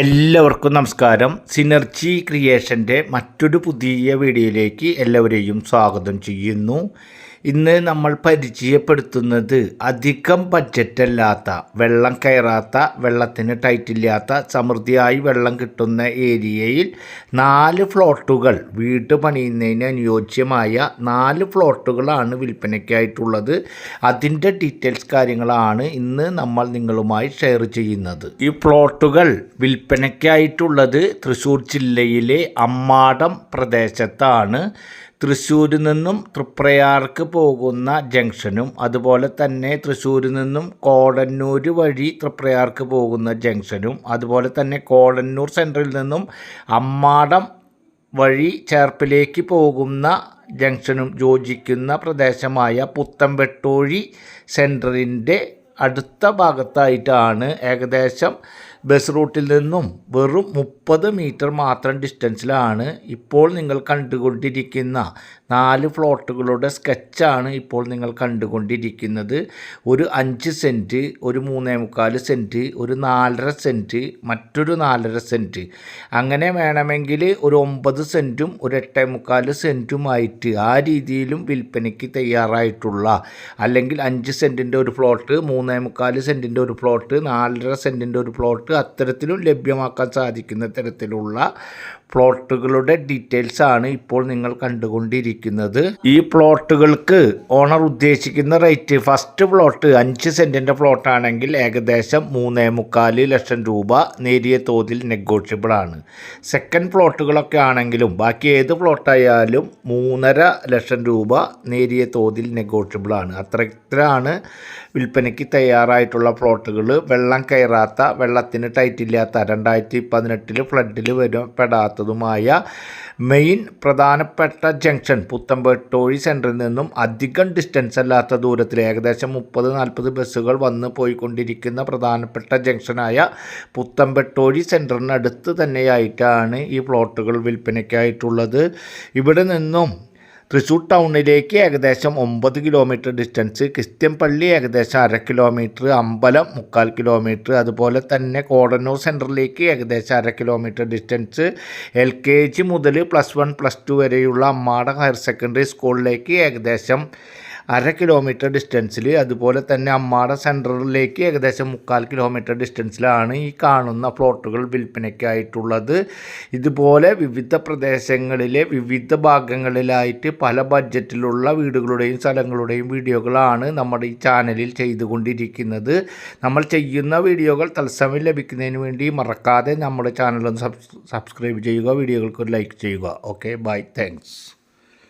എല്ലാവർക്കും നമസ്കാരം. സിനർജി ക്രിയേഷന്റെ മറ്റൊരു പുതിയ വീഡിയോയിലേക്ക് എല്ലാവരെയും സ്വാഗതം ചെയ്യുന്നു. ഇന്ന് നമ്മൾ പരിചയപ്പെടുത്തുന്നത് അധികം ബഡ്ജറ്റല്ലാത്ത വെള്ളം കയറാത്ത വെള്ളത്തിന് ടൈറ്റില്ലാത്ത സമൃദ്ധിയായി വെള്ളം കിട്ടുന്ന ഏരിയയിൽ നാല് ഫ്ലോട്ടുകൾ വീട് പണിയുന്നതിന് അനുയോജ്യമായ നാല് ഫ്ലോട്ടുകളാണ് വിൽപ്പനയ്ക്കായിട്ടുള്ളത്. അതിന്റെ ഡീറ്റെയിൽസ് കാര്യങ്ങളാണ് ഇന്ന് നമ്മൾ നിങ്ങളുമായി ഷെയർ ചെയ്യുന്നത്. ഈ ഫ്ലോട്ടുകൾ വിൽപ്പനയ്ക്കായിട്ടുള്ളത് തൃശ്ശൂർ ജില്ലയിലെ അമ്മാടം പ്രദേശത്താണ്. തൃശ്ശൂരിൽ നിന്നും തൃപ്രയാർക്ക് പോകുന്ന ജംഗ്ഷനും അതുപോലെ തന്നെ തൃശ്ശൂരിൽ നിന്നും കോടന്നൂർ വഴി തൃപ്രയാർക്ക് പോകുന്ന ജംഗ്ഷനും അതുപോലെ തന്നെ കോടന്നൂർ സെന്ററിൽ നിന്നും അമ്മാടം വഴി ചേർപ്പിലേക്ക് പോകുന്ന ജംഗ്ഷനും യോജിക്കുന്ന പ്രദേശമായ പുത്തംവെട്ടോഴി സെന്ററിന്റെ അടുത്ത ഭാഗത്തായിട്ടാണ് ഏകദേശം ബസ് റൂട്ടിൽ നിന്നും വെറും മുപ്പത് മീറ്റർ മാത്രം ഡിസ്റ്റൻസിലാണ് ഇപ്പോൾ നിങ്ങൾ കണ്ടുകൊണ്ടിരിക്കുന്ന നാല് ഫ്ലോട്ടുകളുടെ സ്കെച്ചാണ് ഇപ്പോൾ നിങ്ങൾ കണ്ടുകൊണ്ടിരിക്കുന്നത്. ഒരു അഞ്ച് സെന്റ് ഒരു മൂന്നേ മുക്കാൽ സെന്റ് ഒരു നാലര സെന്റ് മറ്റൊരു നാലര സെന്റ് അങ്ങനെ വേണമെങ്കിൽ ഒരു ഒമ്പത് സെന്റും ഒരു എട്ടേ മുക്കാൽ സെന്റുമായിട്ട് ആ രീതിയിലും വിൽപ്പനയ്ക്ക് തയ്യാറായിട്ടുള്ള അല്ലെങ്കിൽ അഞ്ച് സെന്റിന്റെ ഒരു ഫ്ലോട്ട് മൂന്നേ മുക്കാൽ സെന്റിന്റെ ഒരു പ്ലോട്ട് നാലര സെന്റിന്റെ ഒരു പ്ലോട്ട് അത്തരത്തിലും ലഭ്യമാക്കാൻ സാധിക്കുന്ന തരത്തിലുള്ള പ്ലോട്ടുകളുടെ ഡീറ്റെയിൽസ് ആണ് ഇപ്പോൾ നിങ്ങൾ കണ്ടുകൊണ്ടിരിക്കുന്നത്. ഈ പ്ലോട്ടുകൾക്ക് ഓണർ ഉദ്ദേശിക്കുന്ന റേറ്റ് ഫസ്റ്റ് പ്ലോട്ട് അഞ്ച് സെന്റിന്റെ പ്ലോട്ടാണെങ്കിൽ ഏകദേശം മൂന്നേ മുക്കാൽ ലക്ഷം രൂപ നേരിയ തോതിൽ നെഗോഷ്യബിൾ ആണ്. സെക്കൻഡ് പ്ലോട്ടുകളൊക്കെ ആണെങ്കിലും ബാക്കി ഏത് പ്ലോട്ടായാലും മൂന്നര ലക്ഷം രൂപ നേരിയ തോതിൽ നെഗോഷ്യബിൾ ആണ്. അത്രത്തിലാണ് വിൽപ്പനയ്ക്ക് തയ്യാറായിട്ടുള്ള പ്ലോട്ടുകൾ വെള്ളം കയറാത്ത വെള്ളത്തിന് ടൈറ്റില്ലാത്ത രണ്ടായിരത്തി പതിനെട്ടിൽ ഫ്ലഡിൽ വരും പെടാത്തതുമായ മെയിൻ പ്രധാനപ്പെട്ട ജംഗ്ഷൻ പുത്തമ്പട്ടോഴി സെന്ററിൽ നിന്നും അധികം ഡിസ്റ്റൻസ് അല്ലാത്ത ദൂരത്തിൽ ഏകദേശം മുപ്പത് നാൽപ്പത് ബസ്സുകൾ വന്ന് പോയിക്കൊണ്ടിരിക്കുന്ന പ്രധാനപ്പെട്ട ജംഗ്ഷനായ പുത്തമ്പെട്ടോഴി സെന്ററിനടുത്ത് തന്നെയായിട്ടാണ് ഈ പ്ലോട്ടുകൾ വിൽപ്പനയ്ക്കായിട്ടുള്ളത്. ഇവിടെ നിന്നും തൃശ്ശൂർ ടൗണിലേക്ക് ഏകദേശം ഒമ്പത് കിലോമീറ്റർ ഡിസ്റ്റൻസ് ക്രിസ്ത്യൻപള്ളി ഏകദേശം അര കിലോമീറ്റർ അമ്പലം മുക്കാൽ കിലോമീറ്റർ അതുപോലെ തന്നെ കോടന്നൂർ സെന്ററിലേക്ക് ഏകദേശം അര kilometre distance L K G മുതൽ പ്ലസ് വൺ പ്ലസ് ടു വരെയുള്ള അമ്മാട ഹയർ സെക്കൻഡറി സ്കൂളിലേക്ക് ഏകദേശം അര കിലോമീറ്റർ ഡിസ്റ്റൻസിൽ അതുപോലെ തന്നെ അമ്മാട സെന്ററിലേക്ക് ഏകദേശം മുക്കാൽ കിലോമീറ്റർ ഡിസ്റ്റൻസിലാണ് ഈ കാണുന്ന പ്ലോട്ടുകൾ വിൽപ്പനയ്ക്കായിട്ടുള്ളത് ഇതുപോലെ വിവിധ പ്രദേശങ്ങളിലെ വിവിധ ഭാഗങ്ങളിലായിട്ട് പല ബഡ്ജറ്റിലുള്ള വീടുകളുടെയും സ്ഥലങ്ങളുടെയും വീഡിയോകളാണ് നമ്മുടെ ഈ ചാനലിൽ ചെയ്തുകൊണ്ടിരിക്കുന്നത്. നമ്മൾ ചെയ്യുന്ന വീഡിയോകൾ തത്സമയം ലഭിക്കുന്നതിന് വേണ്ടി മറക്കാതെ നമ്മുടെ ചാനൽ ഒന്ന് സബ്സ്ക്രൈബ് ചെയ്യുക വീഡിയോകൾക്ക് ഒരു ലൈക്ക് ചെയ്യുക. Okay bye thanks